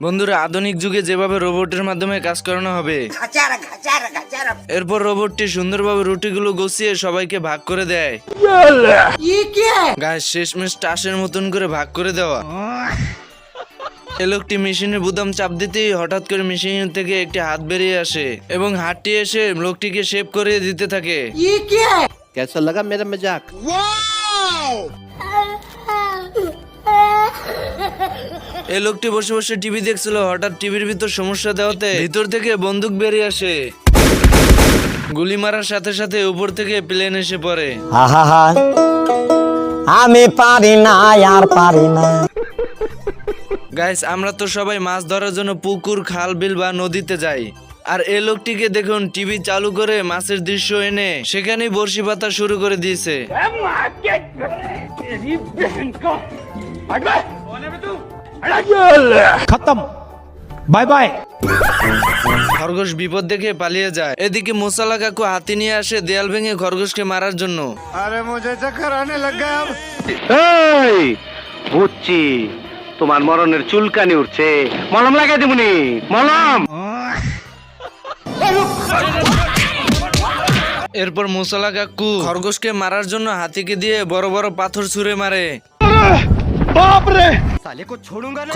বন্ধুরা আধুনিক যুগে যেভাবে রোবটের মাধ্যমে কাজ করানো হবে এরপর রোবটটি সুন্দরভাবে রুটিগুলো গুছিয়ে সবাইকে ভাগ করে দেয়। গায়ে শেষমেশ টাসের মতন করে ভাগ করে দেওয়া। এ লোকটি মেশিনের বুদাম চাপ দিতেই হঠাৎ করে মেশিন থেকে একটি হাত বেরিয়ে আসে এবং হাতটি এসে লোকটিকে শেভ করে দিতে থাকে। লাগা মেরা মেজাক এই লোকটি বসে বসে টিভি দেখছিল হঠাৎ টিভির ভিতর সমস্যা দেওয়াতে ভিতর থেকে বন্দুক বেরিয়ে আসে। গুলি মারার সাথে সাথে উপর থেকে প্লেন এসে পড়ে। আহা আমি পারি না আর পারি না। গাইস আমরা তো সবাই মাছ ধরার জন্য পুকুর খাল বিল বা নদীতে যাই। আর এই লোকটিকে দেখুন টিভি চালু করে মাছের দৃশ্য এনে সেখানেই বড়শি পাতা শুরু করে দিয়েছে। খতম বাই বাই খরগোশ বিপদ দেখে পালিয়ে যায়। এদিকে মুসালা কাকু হাতি নিয়ে আসে দেয়াল ভেঙে খরগোশকে মারার জন্য। আরে মজা চক্কর আনে লাগা। এই তোমার মরণের চুলকানি উঠছে। মলম লাগাই দেবুনি মলম। এরপর মোসালা কাকু। খরগোশকে মারার জন্য হাতিকে দিয়ে বড় বড় পাথর ছুঁড়ে মারে।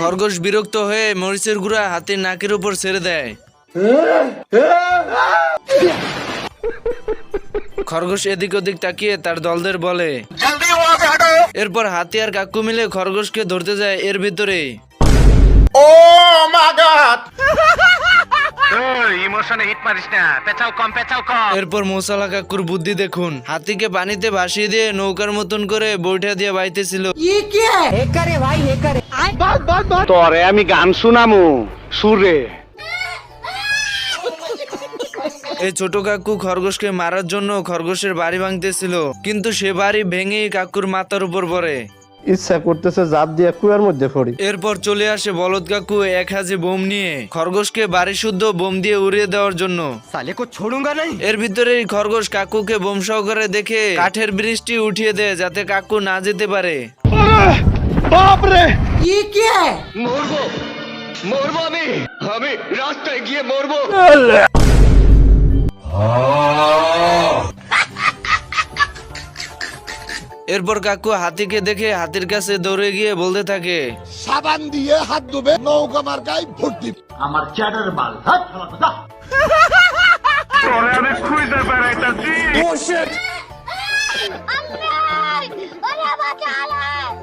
খরগোশ বিরক্ত হয়ে মরিচের গুঁড়া হাতির নাকের উপর ছেড়ে দেয়। খরগোশ এদিক ওদিক তাকিয়ে তার দলদের বলে এরপর হাতি আর কাকু মিলে খরগোশকে ধরতে যায় এর ভিতরে। এরপর কাকুর বুদ্ধি দেখুন। হাতিকে পানিতে ভাসিয়ে দিয়ে নৌকার মতন করে বৈঠা দিয়ে বাইতেছিল। ইয়ে কে? আমি গান শুনামু। সুরে এই ছোট কাকু খরগোশকে মারার জন্য খরগোশের বাড়ি ভাঙতেছিল। কিন্তু সে বাড়ি ভেঙেই কাকুর মাথার উপর পড়ে। ইচ্ছা করতেছে জাপ দিয়ে কুয়ার মধ্যে পড়ি এরপর চলে আসে বলদ কাকু এক হাজি বোম নিয়ে খরগোশকে বাড়ি শুদ্ধ বোম দিয়ে উড়িয়ে দেওয়ার জন্য। তাহলে কো ছোড়ুঙ্গা নাই? এর ভিতরে খরগোশ কাকুকে বোম সহকারে দেখে কাঠের বৃষ্টি উঠিয়ে দেয় যাতে কাকু না যেতে পারে। বাপরে! কি কে? মরবো। মরবো আমি। আমি রাস্তায় গিয়ে মরবো। এরপর কাকু হাতিকে দেখে হাতির কাছে দৌড়ে গিয়ে বলতে থাকে সাবান দিয়ে হাত ধুবে নৌকা মার্কায় ভোট দিবে।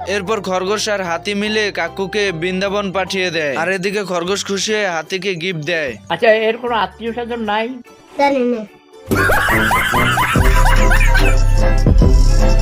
এরপর খরগোশ আর হাতি মিলে কাকুকে বৃন্দাবন পাঠিয়ে দেয় আর এদিকে খরগোশ খুশি হয়ে হাতিকে গিফট দেয়। আচ্ছা এর কোনো আত্মীয় স্বজন নাই? জানি না।